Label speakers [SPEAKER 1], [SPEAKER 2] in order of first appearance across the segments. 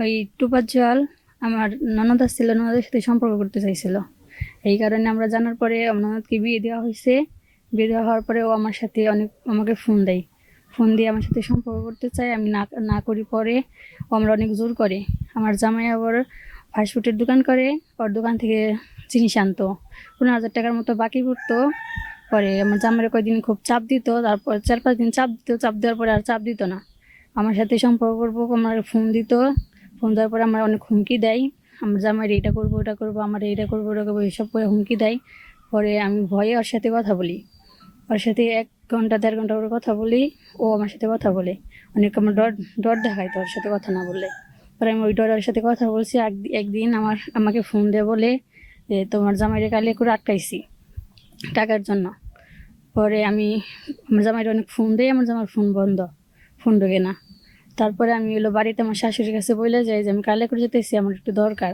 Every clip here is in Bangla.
[SPEAKER 1] ওই টুপার জল আমার ননদ আসছিল, ননদের সাথে সম্পর্ক করতে চাইছিল। এই কারণে আমরা জানার পরে ননদকে বিয়ে দেওয়া হয়েছে। বিয়ে দেওয়া হওয়ার পরে ও আমার সাথে অনেক, আমাকে ফোন দেয়। ফোন দিয়ে আমার সাথে সম্পর্ক করতে চায়। আমি না না করি পরে ও আমরা অনেক জোর করে। আমার জামাই আবার ফাস্টফুডের দোকান করে। ওর দোকান থেকে জিনিস আনতো। পনেরো হাজার টাকার মতো বাকি পড়তো। পরে আমার জামাইয়ের কয়েকদিন খুব চাপ দিত। তারপর চার পাঁচ দিন চাপ দিত। চাপ দেওয়ার পরে আর চাপ দিত না। আমার সাথে সম্পর্ক করব আমার ফোন দিত। ফোন দেওয়ার পরে আমার অনেক হুমকি দেয়। আমার জামাইয়ের এইটা করব, ওটা করব, আমার এইটা করব, ওটা করব, এইসব করে হুমকি দেয়। পরে আমি ভয়ে ওর সাথে কথা বলি। ওর সাথে এক ঘণ্টা, দেড় ঘণ্টা করে কথা বলি, ও আমার সাথে কথা বলে। অনেক আমার ডর ডর দেখায় তো ওর সাথে কথা না বললে। পরে আমি ওই ডরের সাথে কথা বলছি, এক- একদিন আমার, আমাকে ফোন দিয়ে বলে যে, তোমার জামাইরে কালে করে আটকাইছি টাকার জন্য। পরে আমি, আমার জামাইয়ের অনেক ফোন দেয় আমার জামার ফোন বন্ধ, ফোন ঢোকে না। তারপরে আমি হলো বাড়িতে আমার শাশুড়ির কাছে বলে যাই যে, আমি কালে করে যেতেছি, আমার একটু দরকার।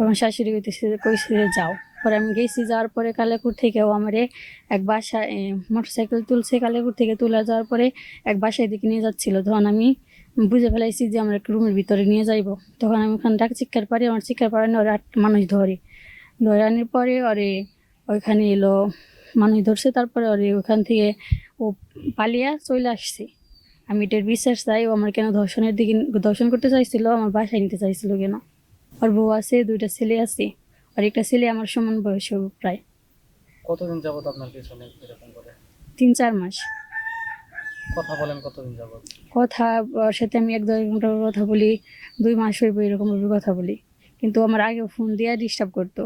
[SPEAKER 1] আমার শাশুড়ি কইতেছে কইছে যে, যাও। পরে আমি গেছি, যাওয়ার পরে কালেকুর থেকেও আমারে এক বাসা মোটর সাইকেল তুলছে। কালেকুর থেকে তুলে যাওয়ার পরে এক বাসায় দিকে নিয়ে যাচ্ছিল। তখন আমি বুঝে ফেলাইছি যে, আমার একটা রুমের ভিতরে নিয়ে যাইব। তখন আমি ওখানে ডাক চিৎকার পারি, আমার চিৎকার পাড়ানি ওরা আট মানুষ ধরে। ধরে আনার পরে ওরে ওইখানে এলো মানুষ ধরছে। তারপরে ওরে ওখান থেকে ও পালিয়া চলে আসছে। আমি এটার বিশ্বাস চাই ও আমার কেন ধর্ষণের দিকে ধর্ষণ করতে চাইছিল আমার বাসায় নিতে চাইছিল কেন? ওর বউ আছে দুইটা ছেলে আছে আর একটা ছেলে আমার সমান বয়স প্রায়।
[SPEAKER 2] কতদিন যাবত আপনার পিছনে এরকম করে?
[SPEAKER 1] তিন চার মাস।
[SPEAKER 2] কথা বলেন কতদিন যাবত?
[SPEAKER 1] কথা ওর সাথে আমি এক দেড় ঘণ্টা কথা বলি দুই মাস হইব এরকমভাবে কথা বলি। কিন্তু আমার আগে ফোন দিয়ে ডিস্টার্ব করতো।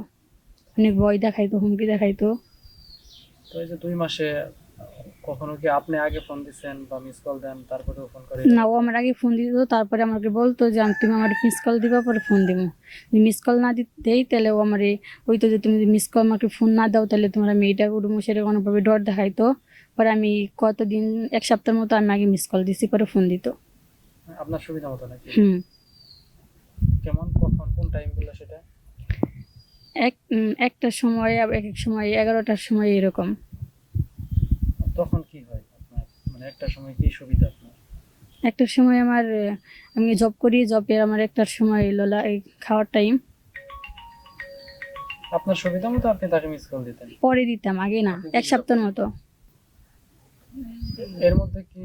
[SPEAKER 1] অনেক ভয় দেখাইতো হুমকি দেখাইতো।
[SPEAKER 2] তো এই যে দুই মাসে কখনো কি আপনি আগে ফোন দিচ্ছেন বা মিস কল দেন তারপরেও ফোন করে
[SPEAKER 1] না ও আমার আগে ফোন দিত তারপরে আমাকে বলতো যে আমি- তুমি আমার মিস কল দিবা পরে ফোন দিব যদি মিস কল না দেই তাহলে ও আমার ওই তো যে তুমি যদি মিস কল আমাকে ফোন না দাও তাহলে তোমার এইটা করব সেটা কোনোভাবে ডর দেখাইতো। পরে আমি কতদিন এক সপ্তাহের মতো আমি আগে মিস কল দিছি পরে ফোন দিত।
[SPEAKER 2] আপনার সুবিধা মতো নাকি?
[SPEAKER 1] হুম।
[SPEAKER 2] কেমন কখন কোন টাইমগুলো সেটা?
[SPEAKER 1] এক উম, একটার সময় এক এক সময় এগারোটার সময় এরকম।
[SPEAKER 2] তখন কি হয় আপনার? মানে একটা সময় কি সুবিধা আপনার?
[SPEAKER 1] একটার সময় আমার আমি জব করি জবের আমার একটার সময় এলো এই খাওয়ার টাইম
[SPEAKER 2] আপনার সুবিধা মতো আপনি তাকে মিস কল দিতেন?
[SPEAKER 1] পরে দিতাম আগে না এক সপ্তাহের মতো।
[SPEAKER 2] এর মধ্যে কি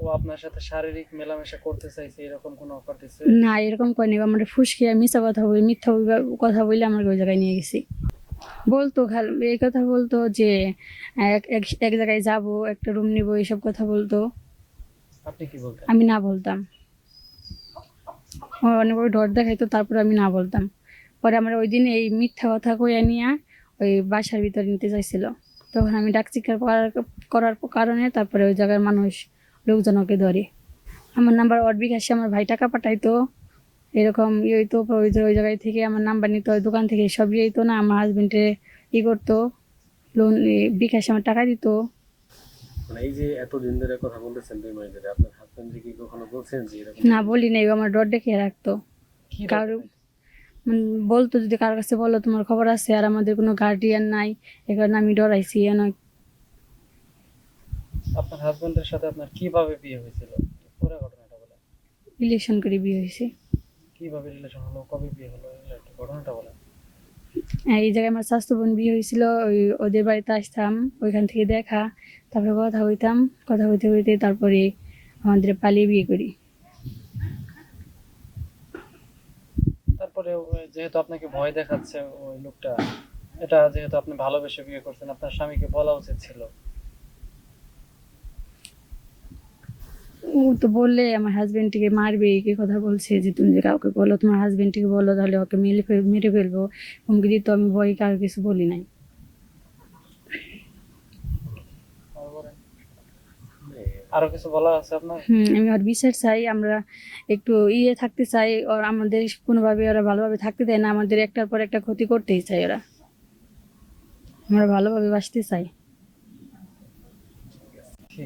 [SPEAKER 2] ও আপনার সাথে শারীরিক মেলামেশা করতে চাইছে এরকম কোনো অফার দিচ্ছে
[SPEAKER 1] না এরকম করেনি আমার ফুসকে মিথ্যা কথা বলি মিথ্যা কথা বলে আমার ওই জায়গায় নিয়ে গেছি। বলতো খাল এই কথা বলতো যে এক জায়গায় যাব একটা রুম নিব এইসব কথা বলতো। আমি না বলতাম। আমার অনেক বড় ডর দেখাইতো তারপর আমি না বলতাম। পরে আমরা ওই দিন এই মিথ্যা কথা কইয়া নিয়ে ওই বাসার ভিতরে নিতে চাইছিল। তখন আমি ডাক চিৎকার করার করার কারণে তারপরে ওই জায়গার মানুষ লোকজন ওকে ধরে। আমার নাম্বার ওর বিকাশে আমার ভাই টাকা পাঠাইতো। এরকম ইয়ে হইতো পরে ওই জায়গায় থেকে আমার নাম্বার নিত ওই দোকান থেকে সব ইয়ে হইতো না আমার হাজবেন্ডে ই করতো লোন বিকাশে আমার টাকা দিত।
[SPEAKER 3] মানে এই যে এতদিন ধরে কথা বলতেছেন দুই মাস ধরে আপনার হাজবেন্ড কি কখনো বলছেন যে এরকম?
[SPEAKER 1] না বলি নাই ও আমার ডর দেখে রাখতো।
[SPEAKER 2] কারও
[SPEAKER 1] মানে বলতো যদি কারোর কাছে বলো তোমার খবর আছে আর আমাদের কোনো গার্ডিয়ান নাই এ কারণে আমি ডরাইছি এ নয়।
[SPEAKER 2] আপনার হাজবেন্ডের সাথে আপনার কীভাবে বিয়ে হয়েছিল? পুরো ঘটনাটা বলেন।
[SPEAKER 1] রিলেশন করে বিয়ে হয়েছে।
[SPEAKER 2] কীভাবে রিলেশন হলো কবে বিয়ে হলো ঘটনাটা বলেন।
[SPEAKER 1] হ্যাঁ, এই জায়গায় আমার স্বাস্থ্য বোন বিয়ে হয়েছিল ওই ওদের বাড়িতে আসতাম ওইখান থেকে দেখা তারপরে কথা হইতাম কথা হইতে হইতে তারপরে আমাদের পালিয়ে বিয়ে করি।
[SPEAKER 2] তারপরে যেহেতু আপনাকে ভয় দেখাচ্ছে ওই লোকটা এটা যেহেতু আপনি ভালোবেসে বিয়ে করছেন আপনার স্বামীকে বলা উচিত ছিল।
[SPEAKER 1] ও তো বললে আমার হাজবেন্ডটিকে মারবে কি কথা বলছে যে তুমি যে কাউকে বলো তোমার হাজবেন্ডটিকে বলো তাহলে ওকে মেরে মেরে ফেলব। হুমকি দিত আমি ভয় কারও কিছু বলি নাই।
[SPEAKER 2] আর আরও কিছু বলা আছে আপনার?
[SPEAKER 1] হুম আমি ওর বিচার চাই আমরা একটু ইয়ে থাকতে চাই ওর আমাদের কোনোভাবে ওরা ভালোভাবে থাকতে দেয় না আমাদের একটার পর একটা ক্ষতি করতেই চাই ওরা। আমরা ভালোভাবে বাঁচতে চাই।